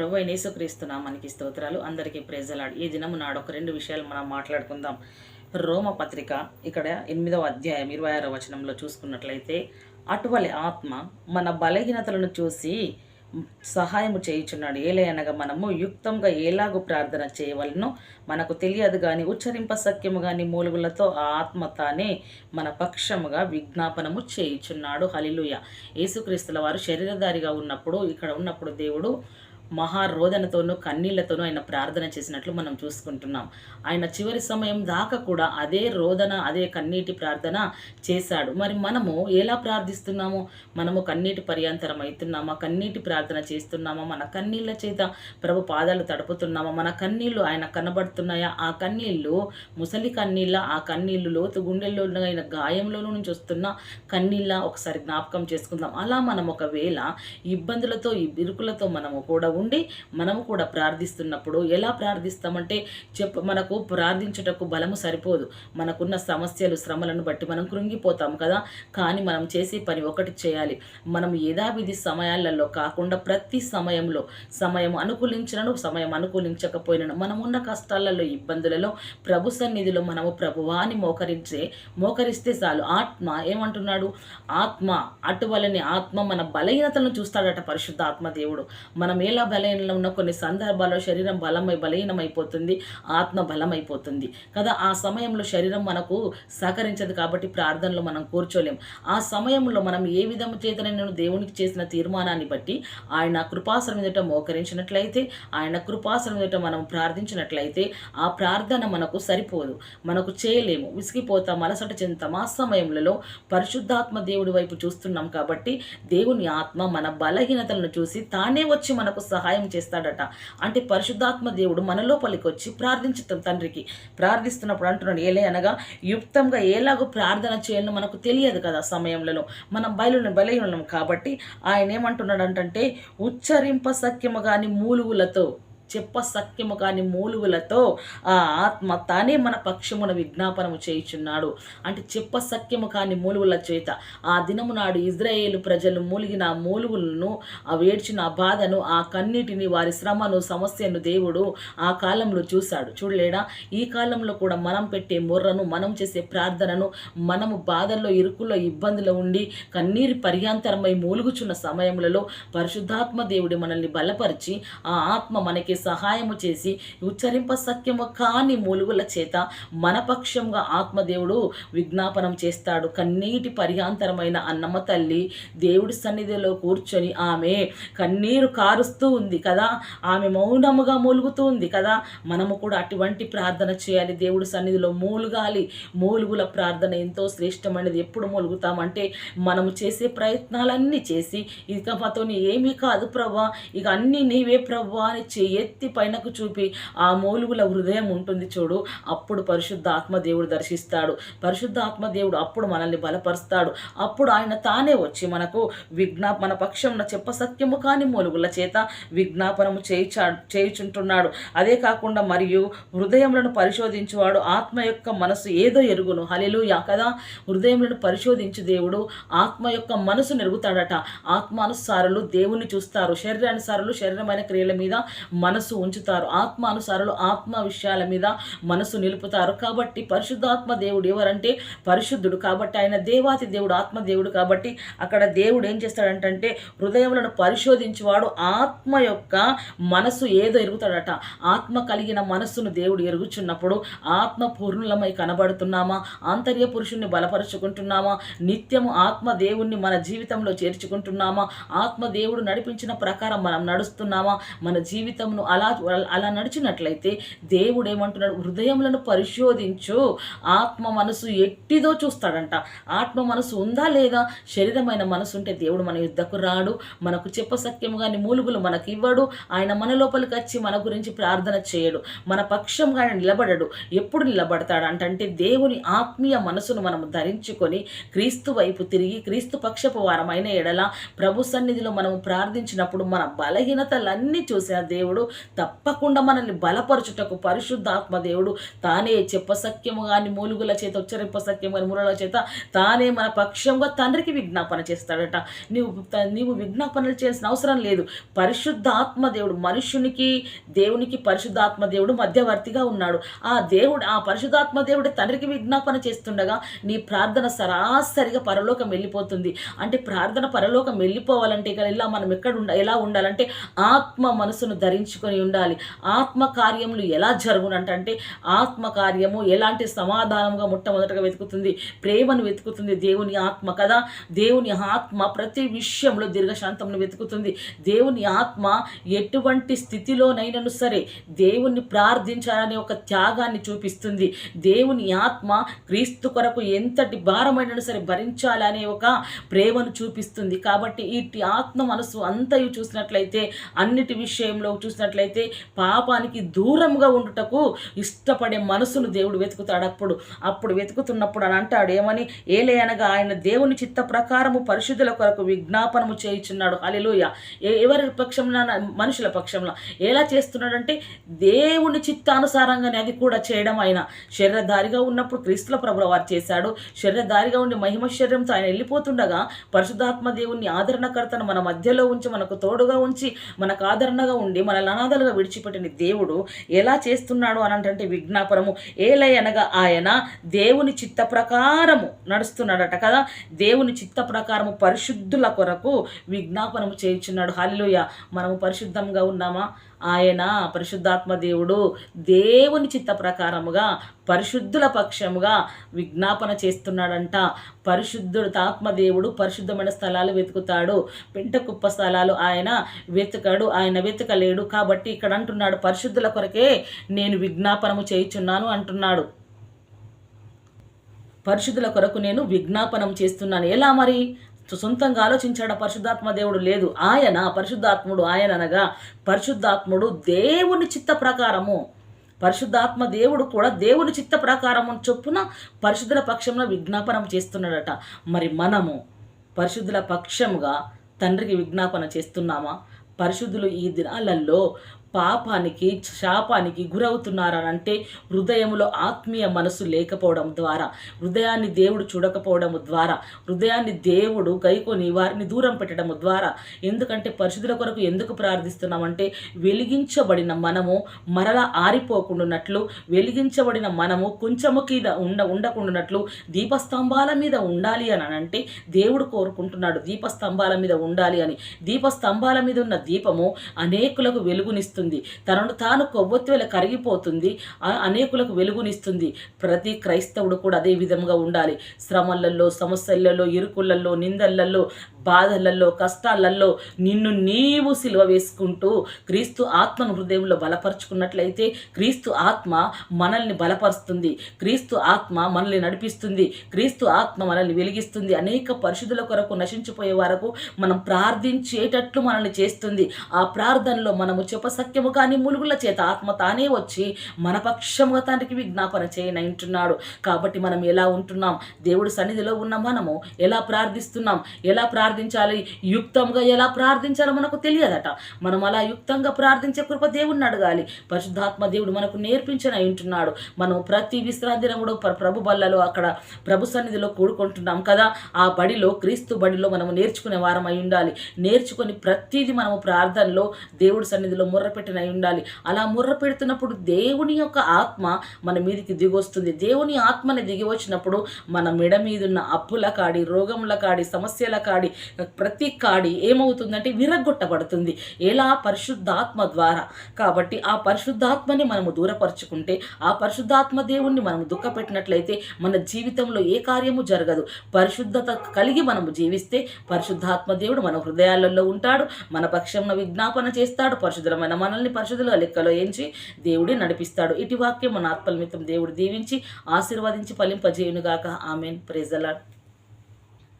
ప్రభు అయిన యేసుక్రీస్తు స్తోత్రాలు. అందరికీ ప్రేజలాడు ఈ దినము నాడు ఒక రెండు విషయాలు మనం మాట్లాడుకుందాం. రోమ పత్రిక ఇక్కడ ఎనిమిదవ అధ్యాయం ఇరవై ఆరో వచనంలో చూసుకున్నట్లయితే అటువలి ఆత్మ మన బలహీనతలను చూసి సహాయము చేయుచున్నాడు. ఏలే అనగా మనము యుక్తంగా ఏలాగు ప్రార్థన చేయవలనో? మనకు తెలియదు కానీ ఉచ్చరింప సఖ్యము కానీ మూలుగులతో ఆ ఆత్మ తానే మన పక్షముగా విజ్ఞాపనము చేయుచున్నాడు. హలిలుయ యేసుక్రీస్తుల వారు శరీరధారిగా ఉన్నప్పుడు ఇక్కడ ఉన్నప్పుడు దేవుడు మహారోదనతోనూ కన్నీళ్ళతోనూ ఆయన ప్రార్థన చేసినట్లు మనం చూసుకుంటున్నాం. ఆయన చివరి సమయం దాకా కూడా అదే రోదన అదే కన్నీటి ప్రార్థన చేశాడు. మరి మనము ఎలా ప్రార్థిస్తున్నాము? మనము కన్నీటి పర్యాంతరం అవుతున్నామా? కన్నీటి ప్రార్థన చేస్తున్నామా? మన కన్నీళ్ళ చేత ప్రభు పాదాలు తడుపుతున్నామా? మన కన్నీళ్ళు ఆయన కనబడుతున్నాయా? ఆ కన్నీళ్ళు ముసలి కన్నీళ్ళ ఆ కన్నీళ్ళు లోతు గుండెల్లో ఆయన గాయంలో నుంచి వస్తున్న కన్నీళ్ళ ఒకసారి జ్ఞాపకం చేసుకుందాం. అలా మనం ఒకవేళ ఇబ్బందులతో ఇరుకులతో మనము కూడా ఉండి మనము కూడా ప్రార్థిస్తున్నప్పుడు ఎలా ప్రార్థిస్తామంటే చెప్ప మనకు ప్రార్థించుటకు బలము సరిపోదు. మనకున్న సమస్యలు శ్రమలను బట్టి మనం కృంగిపోతాం కదా. కానీ మనం చేసే పని ఒకటి చేయాలి. మనం యథావిధి సమయాలలో కాకుండా ప్రతి సమయంలో సమయం అనుకూలించినను సమయం అనుకూలించకపోయినను మనం ఉన్న కష్టాలలో ఇబ్బందులలో ప్రభు సన్నిధిలో మనము ప్రభువాని మోకరించే మోకరిస్తే చాలు. ఆత్మ ఏమంటున్నాడు? ఆత్మ అటువలని ఆత్మ మన బలహీనతలను చూస్తాడట పరిశుద్ధ ఆత్మ దేవుడు. మనం ఎలా బలహీనంలో ఉన్న కొన్ని సందర్భాల్లో శరీరం బలమై బలహీనమైపోతుంది ఆత్మ బలమైపోతుంది కదా ఆ సమయంలో శరీరం మనకు సహకరించదు కాబట్టి ప్రార్థనలో మనం కూర్చోలేం. ఆ సమయంలో మనం ఏ విధము చేతనైనా దేవునికి చేసిన తీర్మానాన్ని బట్టి ఆయన కృపాసనం ఎదుట మోకరించినట్లయితే ఆయన కృపాసనం ఎదుట మనం ప్రార్థించినట్లయితే ఆ ప్రార్థన మనకు సరిపోదు. మనకు చేయలేము. విసిగిపోతాం అలసట చెందుతాం. ఆ సమయంలో పరిశుద్ధాత్మ దేవుడి వైపు చూస్తున్నాం కాబట్టి దేవుని ఆత్మ మన బలహీనతలను చూసి తానే వచ్చి మనకు సహాయం చేస్తాడట. అంటే పరిశుద్ధాత్మ దేవుడు మన లోపలికి వచ్చి ప్రార్థించుతాం తండ్రికి ప్రార్థిస్తున్నప్పుడు అంటున్నాడు ఏలే అనగా యుక్తంగా ఏలాగో ప్రార్థన చేయాలో మనకు తెలియదు కదా సమయంలో. మనం బయలు బలహీనం కాబట్టి ఆయన ఏమంటున్నాడు అంటే ఉచ్చరింప సఖ్యము కానీ మూలుగులతో చెప్ప సఖ్యము కాని మూలుగులతో ఆ ఆత్మ తానే మన పక్షమున విజ్ఞాపనము చేయుచున్నాడు. అంటే చెప్ప సఖ్యము కాని మూలుగుల చేత ఆ దినము నాడు ఇజ్రాయేలు ప్రజలు మూలిగిన ఆ మూలుగులను ఆ వేడ్చిన ఆ బాధను ఆ కన్నీటిని వారి శ్రమను సమస్యను దేవుడు ఆ కాలంలో చూశాడు. చూడలేడా? ఈ కాలంలో కూడా మనం పెట్టే మొర్రను మనం చేసే ప్రార్థనను మనము బాధల్లో ఇరుకుల్లో ఇబ్బందులు ఉండి కన్నీరు పర్యాంతరమై మూలుగుచున్న సమయములలో పరిశుద్ధాత్మ దేవుడి మనల్ని బలపరిచి ఆ ఆత్మ మనకి సహాయము చేసి ఉచ్చరింప సత్యము కాని మూలుగుల చేత మన పక్షంగా ఆత్మదేవుడు విజ్ఞాపనం చేస్తాడు. కన్నీటి పర్యాంతరమైన అన్నమ్మ తల్లి దేవుడి సన్నిధిలో కూర్చొని ఆమె కన్నీరు కారుస్తూ ఉంది కదా. ఆమె మౌనముగా మూలుగుతూ ఉంది కదా. మనము కూడా అటువంటి ప్రార్థన చేయాలి. దేవుడి సన్నిధిలో మూలుగాలి. మూలుగుల ప్రార్థన ఎంతో శ్రేష్టమైనది. ఎప్పుడు మూలుగుతామంటే మనము చేసే ప్రయత్నాలన్నీ చేసి ఇక మాతో ఏమీ కాదు ప్రభా. ఇక అన్నీ నీవే ప్రభా అని చెయ్యి ఎత్తి పైనకు చూపి ఆ మూలుగుల హృదయం ఉంటుంది చూడు. అప్పుడు పరిశుద్ధ ఆత్మ దేవుడు దర్శిస్తాడు. పరిశుద్ధ ఆత్మదేవుడు అప్పుడు మనల్ని బలపరుస్తాడు. అప్పుడు ఆయన తానే వచ్చి మనకు విజ్ఞా మన పక్షంలో చెప్ప సత్యము కాని మూలుగుల చేత విజ్ఞాపనము చేయిచా చేయుచుంటున్నాడు. అదే కాకుండా మరియు హృదయములను పరిశోధించువాడు ఆత్మ యొక్క మనసు ఏదో ఎరుగును. హలెలుయా కదా? హృదయములను పరిశోధించు దేవుడు ఆత్మ యొక్క మనసు నెరుగుతాడట. ఆత్మానుసారులు దేవుణ్ణి చూస్తారు. శరీరానుసారులు శరీరమైన క్రియల మీద మనసు మనసు ఉంచుతారు. ఆత్మానుసారులు ఆత్మ విషయాల మీద మనసు నిలుపుతారు. కాబట్టి పరిశుద్ధాత్మ దేవుడు ఎవరంటే పరిశుద్ధుడు. కాబట్టి ఆయన దేవాతి దేవుడు ఆత్మ దేవుడు కాబట్టి అక్కడ దేవుడు ఏం చేస్తాడంటే హృదయములను పరిశోధించేవాడు. ఆత్మ యొక్క మనసు ఏదో ఎరుగుతాడట. ఆత్మ కలిగిన మనస్సును దేవుడు ఎరుగుచున్నప్పుడు ఆత్మ పూర్ణులమై కనబడుతున్నామా? ఆంతర్య పురుషుణ్ణి బలపరుచుకుంటున్నామా? నిత్యము ఆత్మ దేవుణ్ణి మన జీవితంలో చేర్చుకుంటున్నామా? ఆత్మ దేవుడు నడిపించిన ప్రకారం మనం నడుస్తున్నామా? మన జీవితంను అలా అలా నడిచినట్లయితే దేవుడు ఏమంటున్నాడు? హృదయములను పరిశోధించు. ఆత్మ మనసు ఎట్టిదో చూస్తాడంట. ఆత్మ మనసు ఉందా లేదా? శరీరమైన మనసు ఉంటే దేవుడు మన యుద్ధకు రాడు. మనకు చెప్పసక్యము కానీ మూలుగులు మనకు ఇవ్వడు ఆయన మన లోపలికి వచ్చి మన గురించి ప్రార్థన చేయడు. మన పక్షంగా ఆయన నిలబడడు. ఎప్పుడు నిలబడతాడు అంటే దేవుని ఆత్మీయ మనసును మనం ధరించుకొని క్రీస్తు వైపు తిరిగి క్రీస్తు పక్షపు వారమైన ఎడల ప్రభు సన్నిధిలో మనం ప్రార్థించినప్పుడు మన బలహీనతలన్నీ చూసిన దేవుడు తప్పకుండా మనల్ని బలపరచుటకు పరిశుద్ధాత్మ దేవుడు. తానే చెప్పసక్యము కానీ మూలుగుల చేత ఉచ్చరింప సఖ్యము కానీ మూలల చేత తానే మన పక్షంగా తండ్రికి విజ్ఞాపన చేస్తాడట. నీవు నీవు విజ్ఞాపనలు చేయాల్సిన అవసరం లేదు. పరిశుద్ధాత్మ దేవుడు మనుషునికి దేవునికి పరిశుద్ధాత్మ దేవుడు మధ్యవర్తిగా ఉన్నాడు. ఆ దేవుడు ఆ పరిశుద్ధాత్మ దేవుడు తండ్రికి విజ్ఞాపన చేస్తుండగా నీ ప్రార్థన సరాసరిగా పరలోకం వెళ్ళిపోతుంది. అంటే ప్రార్థన పరలోకం వెళ్ళిపోవాలంటే ఇక ఇలా మనం ఎక్కడ ఉండ ఎలా ఉండాలంటే ఆత్మ మనసును ధరించుకొని ఉండాలి. ఆత్మకార్యములు ఎలా జరుగునంటే ఆత్మకార్యము ఎలాంటి సమాధానంగా మొట్టమొదటగా వెతుకుతుంది? ప్రేమను వెతుకుతుంది దేవుని ఆత్మ కదా? దేవుని ఆత్మ ప్రతి విషయంలో దీర్ఘశాంతమును వెతుకుతుంది. దేవుని ఆత్మ ఎటువంటి స్థితిలోనైనను సరే దేవుణ్ణి ప్రార్థించాలనే ఒక త్యాగాన్ని చూపిస్తుంది. దేవుని ఆత్మ క్రీస్తు కొరకు ఎంతటి భారమైనను సరే భరించాలనే ఒక ప్రేమను చూపిస్తుంది. కాబట్టి ఇటు ఆత్మ మనసు అంతయు చూసినట్లయితే అన్నిటి విషయంలో చూసినట్లయితే పాపానికి దూరంగా ఉండుటకు ఇష్టపడే మనసును దేవుడు వెతుకుతాడు. అప్పుడు అప్పుడు వెతుకుతున్నప్పుడు అని అంటాడు. ఏమని? ఏలే అనగా ఆయన దేవుని చిత్త ప్రకారము పరిశుద్ధుల కొరకు విజ్ఞాపనము చేయుచున్నాడు. అలెలుయ ఎవరి పక్షంలో మనుషుల పక్షంలో ఎలా చేస్తున్నాడంటే దేవుని చిత్తానుసారంగానే అది కూడా చేయడం ఆయన. శరీరధారిగా ఉన్నప్పుడు క్రీస్తుల ప్రభుల వారు చేశాడు. శరీరధారిగా ఉండి మహిమ శరీరంతో ఆయన వెళ్ళిపోతుండగా పరిశుద్ధాత్మ దేవుని ఆదరణకర్తను మన మధ్యలో ఉంచి మనకు తోడుగా ఉంచి మనకు ఆదరణగా ఉండి మనల్ని అనాథలుగా విడిచిపెట్టిన దేవుడు ఎలా చేస్తున్నాడు అని అంటే విజ్ఞాపనము. ఏలై అనగా ఆయన దేవుని చిత్త ప్రకారము నడుస్తున్నాడట కదా. దేవుని చిత్త ప్రకారము పరిశుద్ధుల కొరకు విజ్ఞాపనము చేయించున్నాడు. హాలిలోయ మనము పరిశుద్ధంగా ఉన్నామా? ఆయన పరిశుద్ధాత్మ దేవుడు దేవుని చిత్త ప్రకారముగా పరిశుద్ధుల పక్షముగా విజ్ఞాపన చేస్తున్నాడంట. పరిశుద్ధుడు ఆత్మదేవుడు పరిశుద్ధమైన స్థలాలు వెతుకుతాడు. పెంట కుప్ప స్థలాలు ఆయన వెతుకడు ఆయన వెతకలేడు. కాబట్టి ఇక్కడ అంటున్నాడు పరిశుద్ధుల కొరకే నేను విజ్ఞాపనము చేయుచున్నాను అంటున్నాడు. పరిశుద్ధుల కొరకు నేను విజ్ఞాపనం చేస్తున్నాను. ఎలా మరి? సొంతంగా ఆలోచించాడు పరిశుద్ధాత్మ దేవుడు లేదు. ఆయన పరిశుద్ధాత్ముడు ఆయన అనగా పరిశుద్ధాత్ముడు దేవుని చిత్త ప్రకారము. పరిశుద్ధాత్మ దేవుడు కూడా దేవుని చిత్త ప్రకారము చొప్పున పరిశుద్ధుల పక్షంలో విజ్ఞాపనం చేస్తున్నాడట. మరి మనము పరిశుద్ధుల పక్షముగా తండ్రికి విజ్ఞాపన చేస్తున్నామా? పరిశుద్ధులు ఈ దినాలలో పాపానికి శాపానికి గురవుతున్నారనంటే హృదయంలో ఆత్మీయ మనసు లేకపోవడం ద్వారా హృదయాన్ని దేవుడు చూడకపోవడం ద్వారా హృదయాన్ని దేవుడు గైకొని వారిని దూరం పెట్టడం ద్వారా ఎందుకంటే పరిశుద్ధుల కొరకు ఎందుకు ప్రార్థిస్తున్నామంటే వెలిగించబడిన మనము మరలా ఆరిపోకుండానట్లు వెలిగించబడిన మనము కొంచెము కింద ఉండ ఉండకుండానట్లు దీపస్తంభాల మీద ఉండాలి అని అంటే దేవుడు కోరుకుంటున్నాడు దీపస్తంభాల మీద ఉండాలి అని. దీపస్తంభాల మీద ఉన్న దీపము అనేకులకు వెలుగునిస్తుంది. చేస్తుంది తనను తాను కొవ్వొత్తుల కరిగిపోతుంది. అనేకులకు వెలుగునిస్తుంది. ప్రతి క్రైస్తవుడు కూడా అదే విధంగా ఉండాలి. శ్రమలలో సమస్యలలో ఇరుకులలో నిందలలో బాధలలో కష్టాలలో నిన్ను నీవు సిలువ వేసుకుంటూ క్రీస్తు ఆత్మను హృదయంలో బలపరుచుకున్నట్లయితే క్రీస్తు ఆత్మ మనల్ని బలపరుస్తుంది. క్రీస్తు ఆత్మ మనల్ని నడిపిస్తుంది. క్రీస్తు ఆత్మ మనల్ని వెలిగిస్తుంది. అనేక పరిశుద్ధుల కొరకు నశించిపోయే వరకు మనం ప్రార్థించేటట్లు మనల్ని చేస్తుంది. ఆ ప్రార్థనలో మనము సత్యము కానీ ములుగుల చేత ఆత్మ తానే వచ్చి మన పక్షముగా తండ్రికి విజ్ఞాపన చేయనంటున్నాడు కాబట్టి మనం ఎలా ఉంటున్నాం? దేవుడి సన్నిధిలో ఉన్న మనము ఎలా ప్రార్థిస్తున్నాం? ఎలా ప్రార్థించాలి? యుక్తంగా ఎలా ప్రార్థించాలో మనకు తెలియదట. మనం అలా యుక్తంగా ప్రార్థించే కృప దేవుణ్ణి అడగాలి. పరిశుద్ధాత్మ దేవుడు మనకు నేర్పించిన ఉంటున్నాడు. మనం ప్రతి విశ్రాంతి కూడా ప్రభు బల్లలో అక్కడ ప్రభు సన్నిధిలో కూడుకుంటున్నాం కదా? ఆ బడిలో క్రీస్తు బడిలో మనము నేర్చుకునే వారం అయి ఉండాలి. నేర్చుకొని ప్రతిదీ మనము ప్రార్థనలో దేవుడి సన్నిధిలో ముర్రపెట్టిన అయి ఉండాలి. అలా ముర్ర పెడుతున్నప్పుడు దేవుని యొక్క ఆత్మ మన మీదికి దిగొస్తుంది. దేవుని ఆత్మని దిగి వచ్చినప్పుడు మన మెడ మీదున్న అప్పుల కాడి రోగముల కాడి సమస్యల కాడి ప్రతి కాడి ఏమవుతుందంటే విరగొట్టబడుతుంది ఎలా? పరిశుద్ధాత్మ ద్వారా. కాబట్టి ఆ పరిశుద్ధాత్మని మనము దూరపరుచుకుంటే ఆ పరిశుద్ధాత్మ దేవుణ్ణి మనము దుఃఖపెట్టినట్లయితే మన జీవితంలో ఏ కార్యము జరగదు. పరిశుద్ధత కలిగి మనము జీవిస్తే పరిశుద్ధాత్మ దేవుడు మన హృదయాలలో ఉంటాడు మన పక్షంలో విజ్ఞాపన చేస్తాడు పరిశుద్ధమైన మనల్ని పరిశుద్ధుల లెక్కలో ఎంచి దేవుడే నడిపిస్తాడు. ఇటు వాక్యం మన ఆత్మనిమిత్తం దేవుడు దీవించి ఆశీర్వదించి ఫలింపజేయునుగాక. ఆమెన్. ప్రేజలాడ్